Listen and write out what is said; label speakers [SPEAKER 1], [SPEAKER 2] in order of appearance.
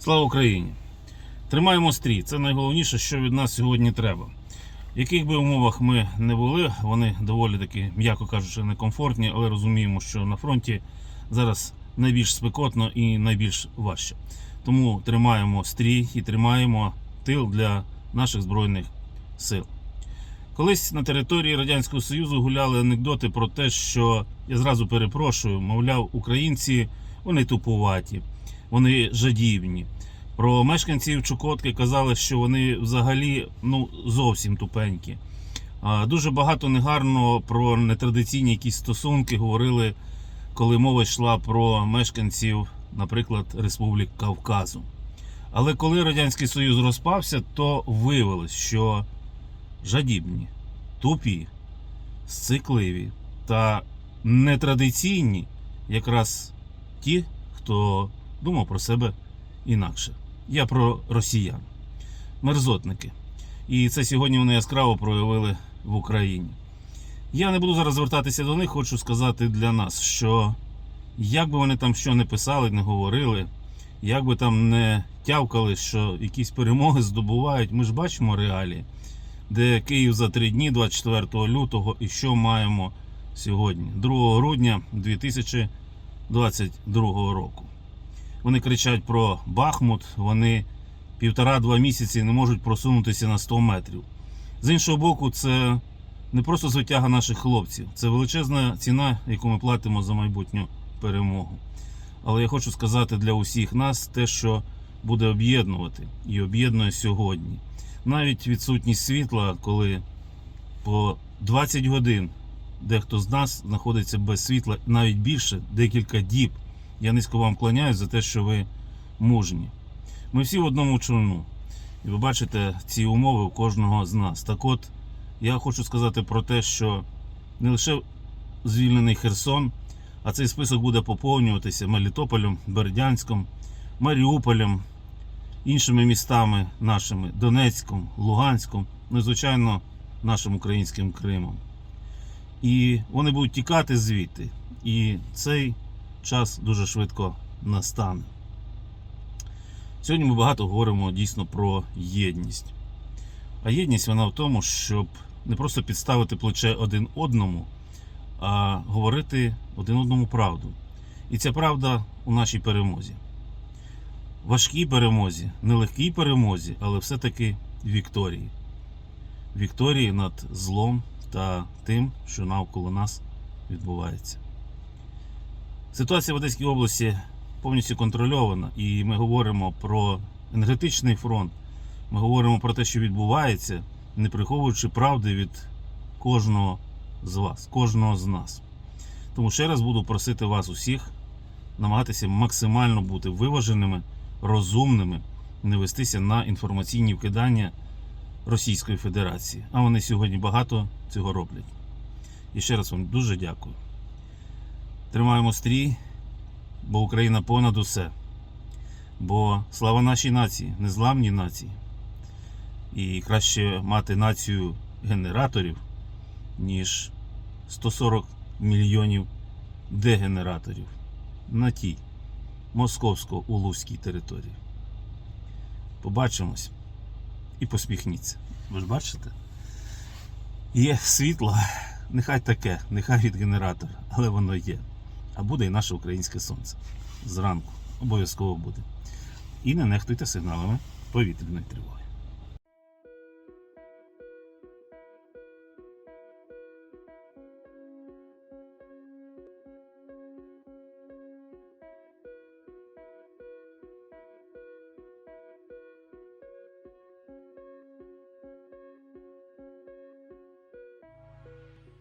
[SPEAKER 1] Слава Україні! Тримаємо стрій. Це найголовніше, що від нас сьогодні треба. В яких би умовах ми не були, вони доволі таки, м'яко кажучи, некомфортні, але розуміємо, що на фронті зараз найбільш спекотно і найбільш важче. Тому тримаємо стрій і тримаємо тил для наших збройних сил. Колись на території Радянського Союзу гуляли анекдоти про те, що я зразу перепрошую, мовляв, українці вони тупуваті, вони жадібні. Про мешканців Чукотки казали, що вони взагалі ну, зовсім тупенькі. Дуже багато негарно про нетрадиційні якісь стосунки говорили, коли мова йшла про мешканців, наприклад, Республік Кавказу. Але коли Радянський Союз розпався, то виявилось, що жадібні, тупі, сцикливі та нетрадиційні якраз ті, хто думав про себе інакше. Я про росіян, мерзотники. І це сьогодні вони яскраво проявили в Україні. Я не буду зараз звертатися до них, хочу сказати для нас, що як би вони там що не писали, не говорили, як би там не тявкали, що якісь перемоги здобувають, ми ж бачимо реалії, де Київ за три дні, 24 лютого, і що маємо сьогодні, 2 грудня 2022 року. Вони кричать про Бахмут, вони півтора-два місяці не можуть просунутися на 100 метрів. З іншого боку, це не просто звитяга наших хлопців, це величезна ціна, яку ми платимо за майбутню перемогу. Але я хочу сказати для усіх нас те, що буде об'єднувати і об'єднує сьогодні. Навіть відсутність світла, коли по 20 годин дехто з нас знаходиться без світла, навіть більше, декілька діб. Я низько вам кланяюсь за те, що ви мужні. Ми всі в одному човну. І ви бачите ці умови у кожного з нас. Так от, я хочу сказати про те, що не лише звільнений Херсон, а цей список буде поповнюватися Мелітополем, Бердянськом, Маріуполем, іншими містами нашими, Донецьком, Луганськом, ну і, звичайно, нашим українським Кримом. І вони будуть тікати звідти. І цей час дуже швидко настане. Сьогодні ми багато говоримо дійсно про єдність. А єдність вона в тому, щоб не просто підставити плече один одному, а говорити один одному правду. І ця правда у нашій перемозі. Важкій перемозі, нелегкій перемозі, але все-таки вікторії. Вікторії над злом та тим, що навколо нас відбувається. Ситуація в Одеській області повністю контрольована, і ми говоримо про енергетичний фронт. Ми говоримо про те, що відбувається, не приховуючи правди від кожного з вас, кожного з нас. Тому ще раз буду просити вас усіх намагатися максимально бути виваженими, розумними, не вестися на інформаційні вкидання Російської Федерації. А вони сьогодні багато цього роблять. І ще раз вам дуже дякую. Тримаємо стрій, бо Україна понад усе. Бо слава нашій нації, незламній нації. І краще мати націю генераторів, ніж 140 мільйонів дегенераторів на тій московсько-улуській території. Побачимось і посміхніться. Ви ж бачите? Є світло, нехай таке, нехай від генератора, але воно є. А буде і наше українське сонце. Зранку обов'язково буде. І не нехтуйте сигналами повітряної тривоги.